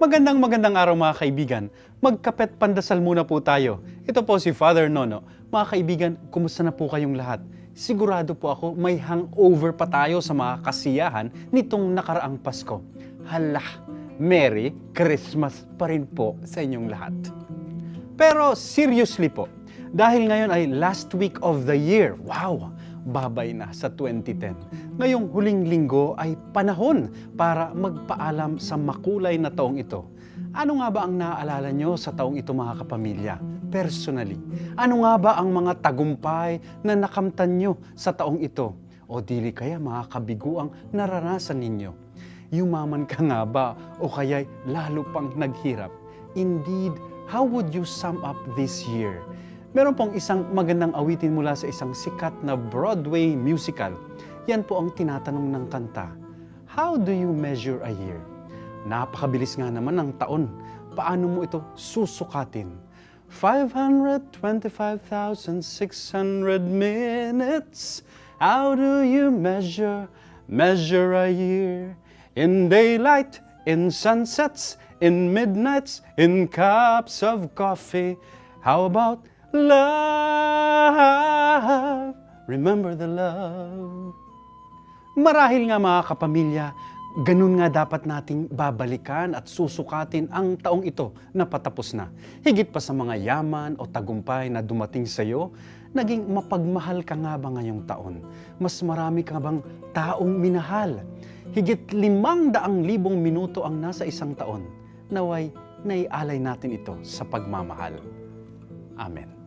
Magandang magandang araw mga kaibigan. Magkapet pandasal muna po tayo. Ito po si Father Nono. Mga kaibigan, kumusta na po kayong lahat? Sigurado po ako may hangover pa tayo sa mga kasiyahan nitong nakaraang Pasko. Hala, Merry Christmas pa rin po sa inyong lahat. Pero seriously po, dahil ngayon ay last week of the year, wow, babay na sa 2010. Ngayong huling linggo ay panahon para magpaalam sa makulay na taong ito. Ano nga ba ang naaalala nyo sa taong ito mga kapamilya? Personally, ano nga ba ang mga tagumpay na nakamtan nyo sa taong ito? O dili kaya mga kabiguang naranasan ninyo? Yumaman ka nga ba o kaya'y lalo pang naghirap? Indeed, how would you sum up this year? Meron pong isang magandang awitin mula sa isang sikat na Broadway musical. Yan po ang tinatanong ng kanta. How do you measure a year? Napakabilis nga naman ng taon. Paano mo ito susukatin? 525,600 minutes. How do you measure, measure a year? In daylight, in sunsets, in midnights, in cups of coffee. How about love? Remember the love. Marahil nga mga kapamilya, ganun nga dapat nating babalikan at susukatin ang taong ito na patapos na. Higit pa sa mga yaman o tagumpay na dumating sa iyo, naging mapagmahal ka nga ba ngayong taon? Mas marami ka bang taong minahal? Higit limang daang libong minuto ang nasa isang taon. Naway, naialay natin ito sa pagmamahal. Amen.